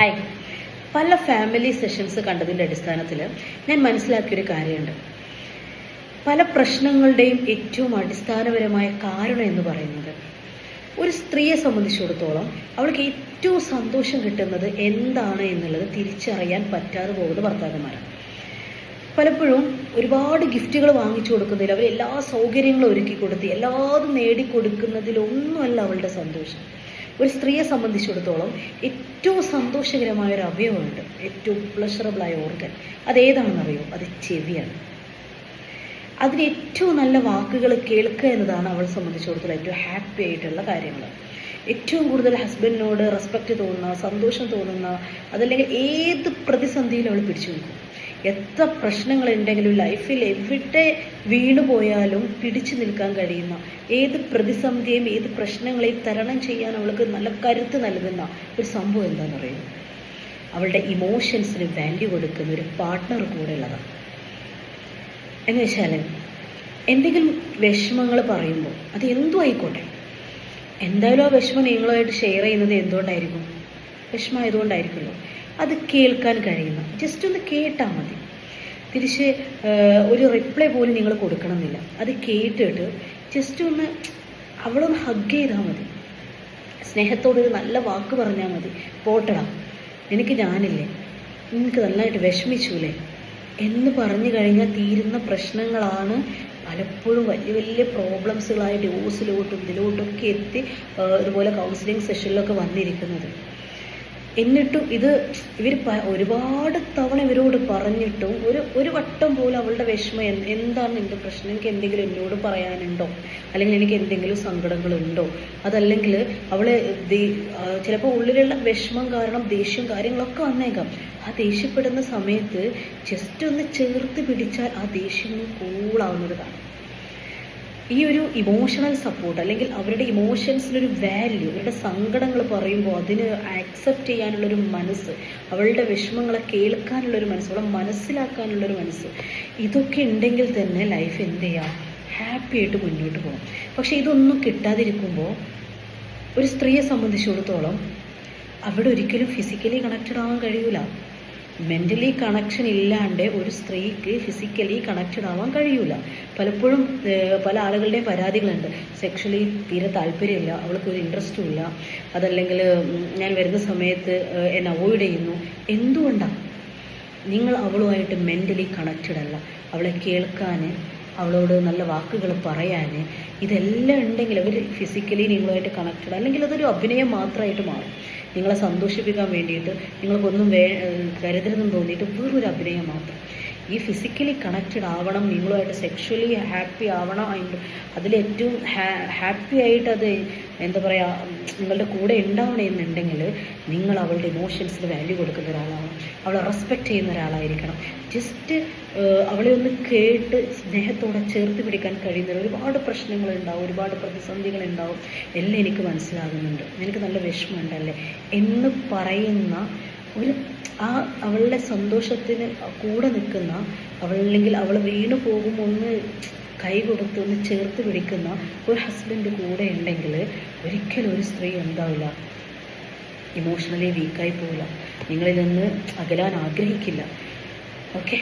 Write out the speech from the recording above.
Hi പല family sessions കണ്ടതിന്റെ അടിസ്ഥാനത്തിൽ ഞാൻ മനസ്സിലാക്കിയൊരു കാര്യമുണ്ട്. പല പ്രശ്നങ്ങളുടെയും ഏറ്റവും അടിസ്ഥാനപരമായ കാരണം എന്ന് പറയുന്നത് ഒരു സ്ത്രീയെ സംബന്ധിച്ചിടത്തോളം അവൾക്ക് ഏറ്റവും സന്തോഷം കിട്ടുന്നത് എന്താണ് എന്നുള്ളത് തിരിച്ചറിയാൻ പറ്റാതെ പോകുന്ന ഭർത്താക്കന്മാരാണ്. പലപ്പോഴും ഒരുപാട് ഗിഫ്റ്റുകൾ വാങ്ങിച്ചു കൊടുക്കുന്നതിൽ അവർ എല്ലാ സൗകര്യങ്ങളും ഒരുക്കി കൊടുത്ത് എല്ലാതും നേടിക്കൊടുക്കുന്നതിലൊന്നുമല്ല അവളുടെ സന്തോഷം. ഒരു സ്ത്രീയെ സംബന്ധിച്ചിടത്തോളം ഏറ്റവും സന്തോഷകരമായ ഒരു അവയവമുണ്ട്. ഏറ്റവും പ്ലഷറബിളായ ഓർഗൻ അതേതാണെന്നറിയോ അത് ചെവിയാണ്. അതിന് ഏറ്റവും നല്ല വാക്കുകൾ കേൾക്കുക എന്നതാണ് അവളെ സംബന്ധിച്ചിടത്തോളം ഏറ്റവും ഹാപ്പി ആയിട്ടുള്ള കാര്യങ്ങൾ. ഏറ്റവും കൂടുതൽ ഹസ്ബൻഡിനോട് റെസ്പെക്റ്റ് തോന്നുന്ന സന്തോഷം തോന്നുന്ന അതല്ലെങ്കിൽ ഏത് പ്രതിസന്ധിയിലും അവൾ പിടിച്ചു നിൽക്കും. എത്ര പ്രശ്നങ്ങളുണ്ടെങ്കിലും ലൈഫിൽ എവിടെ വീണു പോയാലും പിടിച്ചു നിൽക്കാൻ കഴിയുന്ന ഏത് പ്രതിസന്ധിയും ഏത് പ്രശ്നങ്ങളെയും തരണം ചെയ്യാൻ അവൾക്ക് നല്ല കരുത്ത് നൽകുന്ന ഒരു സംഭവം എന്താണെന്ന് പറയുന്നത് അവളുടെ ഇമോഷൻസിന് വാല്യൂ കൊടുക്കുന്ന ഒരു പാർട്ട്ണർ കൂടെ ഉള്ളതാണ് എന്ന് വെച്ചാൽ എന്തെങ്കിലും വിഷമങ്ങൾ പറയുമ്പോൾ അത് എന്തും ആയിക്കോട്ടെ എന്തായാലും ആ വിഷമം നിങ്ങളുമായിട്ട് ഷെയർ ചെയ്യുന്നത് എന്തുകൊണ്ടായിരിക്കും? വിഷമമായതുകൊണ്ടായിരിക്കുമല്ലോ. അത് കേൾക്കാൻ കഴിയുന്ന. ജസ്റ്റ് ഒന്ന് കേട്ടാൽ മതി. തിരിച്ച് ഒരു റിപ്ലൈ പോലും നിങ്ങൾ കൊടുക്കണമെന്നില്ല. അത് കേട്ടിട്ട് ജസ്റ്റ് ഒന്ന് അവളൊന്ന് ഹഗ് ചെയ്താൽ മതി. സ്നേഹത്തോടൊരു നല്ല വാക്ക് പറഞ്ഞാൽ മതി. പോട്ടടാ എനിക്ക് ഞാനില്ലേ? നിനക്ക് നന്നായിട്ട് വിഷമിച്ചൂലേ? എന്ന് പറഞ്ഞു കഴിഞ്ഞാൽ തീരുന്ന പ്രശ്നങ്ങളാണ് പലപ്പോഴും വലിയ വലിയ പ്രോബ്ലംസുകളായി ഡിവോഴ്സിലോട്ടും ഇതിലോട്ടും ഒക്കെ എത്തി ഇതുപോലെ കൗൺസിലിംഗ് സെഷനിലൊക്കെ വന്നിരിക്കുന്നത്. എന്നിട്ടും ഇത് ഇവർ ഒരുപാട് തവണ ഇവരോട് പറഞ്ഞിട്ടും ഒരു ഒരു വട്ടം പോലും അവളുടെ വിഷമം എന്താണ് എന്റെ പ്രശ്നം? എനിക്ക് എന്തെങ്കിലും എന്നോട് പറയാനുണ്ടോ? അല്ലെങ്കിൽ എനിക്ക് എന്തെങ്കിലും സങ്കടങ്ങളുണ്ടോ? അതല്ലെങ്കിൽ അവൾ ചിലപ്പോൾ ഉള്ളിലുള്ള വിഷമം കാരണം ദേഷ്യം കാര്യങ്ങളൊക്കെ വന്നേക്കാം. ആ ദേഷ്യപ്പെടുന്ന സമയത്ത് ജസ്റ്റ് ഒന്ന് ചേർത്ത് പിടിച്ചാൽ ആ ദേഷ്യം കൂളാവുന്നത് കാണാം. ഈ ഒരു ഇമോഷണൽ സപ്പോർട്ട് അല്ലെങ്കിൽ അവരുടെ ഇമോഷൻസിനൊരു വാല്യൂ അവരുടെ സങ്കടങ്ങൾ പറയുമ്പോൾ അതിന് ആക്സെപ്റ്റ് ചെയ്യാനുള്ളൊരു മനസ്സ് അവളുടെ വിഷമങ്ങളെ കേൾക്കാനുള്ളൊരു മനസ്സ് അവളെ മനസ്സിലാക്കാനുള്ളൊരു മനസ്സ് ഇതൊക്കെ ഉണ്ടെങ്കിൽ തന്നെ ലൈഫ് എന്ത് ചെയ്യാം? ഹാപ്പി ആയിട്ട് മുന്നോട്ട് പോകാം. പക്ഷെ ഇതൊന്നും കിട്ടാതിരിക്കുമ്പോൾ ഒരു സ്ത്രീയെ സംബന്ധിച്ചിടത്തോളം അവിടെ ഒരിക്കലും ഫിസിക്കലി കണക്റ്റഡ് ആവാൻ കഴിയൂല. മെന്റലി കണക്ഷൻ ഇല്ലാണ്ട് ഒരു സ്ത്രീക്ക് ഫിസിക്കലി കണക്റ്റഡ് ആവാൻ കഴിയൂല. പലപ്പോഴും പല ആളുകളുടെയും പരാതികളുണ്ട്. സെക്ഷലി തീരെ താല്പര്യമില്ല അവൾക്ക് ഒരു ഇൻട്രസ്റ്റും ഇല്ല. അതല്ലെങ്കിൽ ഞാൻ വരുന്ന സമയത്ത് എന്നെ അവോയ്ഡ് ചെയ്യുന്നു. എന്തുകൊണ്ടാണ് നിങ്ങൾ അവളുമായിട്ട് മെന്റലി കണക്റ്റഡ് അല്ല. അവളെ കേൾക്കാൻ അവളോട് നല്ല വാക്കുകൾ പറയാൻ ഇതെല്ലാം ഉണ്ടെങ്കിൽ അവർ ഫിസിക്കലി നിങ്ങളുമായിട്ട് കണക്റ്റഡ് അല്ലെങ്കിൽ അതൊരു അഭിനയം മാത്രമായിട്ട് മാറും. നിങ്ങളെ സന്തോഷിപ്പിക്കാൻ വേണ്ടിയിട്ട് നിങ്ങൾക്കൊന്നും വേ കരുതരുതെന്ന് തോന്നിയിട്ട് വെറൊരു അഭിനയം മാത്രം. ഈ ഫിസിക്കലി കണക്റ്റഡ് ആവണം നിങ്ങളുമായിട്ട് സെക്ഷലി ഹാപ്പി ആവണം അതിന്റെ അതിലേറ്റവും ഹാപ്പി ആയിട്ട് അത് എന്താ പറയുക നിങ്ങളുടെ കൂടെ ഉണ്ടാവണമെന്നുണ്ടെങ്കിൽ നിങ്ങൾ അവളുടെ ഇമോഷൻസിന് വാല്യൂ കൊടുക്കുന്ന ഒരാളാവണം. അവളെ റെസ്പെക്റ്റ് ചെയ്യുന്ന ഒരാളായിരിക്കണം. ജസ്റ്റ് അവളെ ഒന്ന് കേട്ട് സ്നേഹത്തോടെ ചേർത്ത് പിടിക്കാൻ കഴിയുന്ന ഒരുപാട് പ്രശ്നങ്ങളുണ്ടാവും ഒരുപാട് പ്രതിസന്ധികളുണ്ടാവും. എല്ലാം എനിക്ക് മനസ്സിലാകുന്നുണ്ട്. എനിക്ക് നല്ല വിഷമമുണ്ടല്ലേ? എന്ന് പറയുന്ന ഒരു ആ അവളുടെ സന്തോഷത്തിന് കൂടെ നിൽക്കുന്ന അവളല്ലെങ്കിൽ അവൾ വീണു പോകുമ്പോൾ ഒന്ന് കൈ കൊടുത്ത് ഒന്ന് ചേർത്ത് പിടിക്കുന്ന ഒരു ഹസ്ബൻഡ് കൂടെ ഉണ്ടെങ്കിൽ ഒരിക്കലും ഒരു സ്ത്രീ ഉണ്ടാവില്ല ഇമോഷണലി വീക്കായി പോവില്ല. നിങ്ങളിൽ നിന്ന് അകലാൻ ആഗ്രഹിക്കില്ല. ഓക്കെ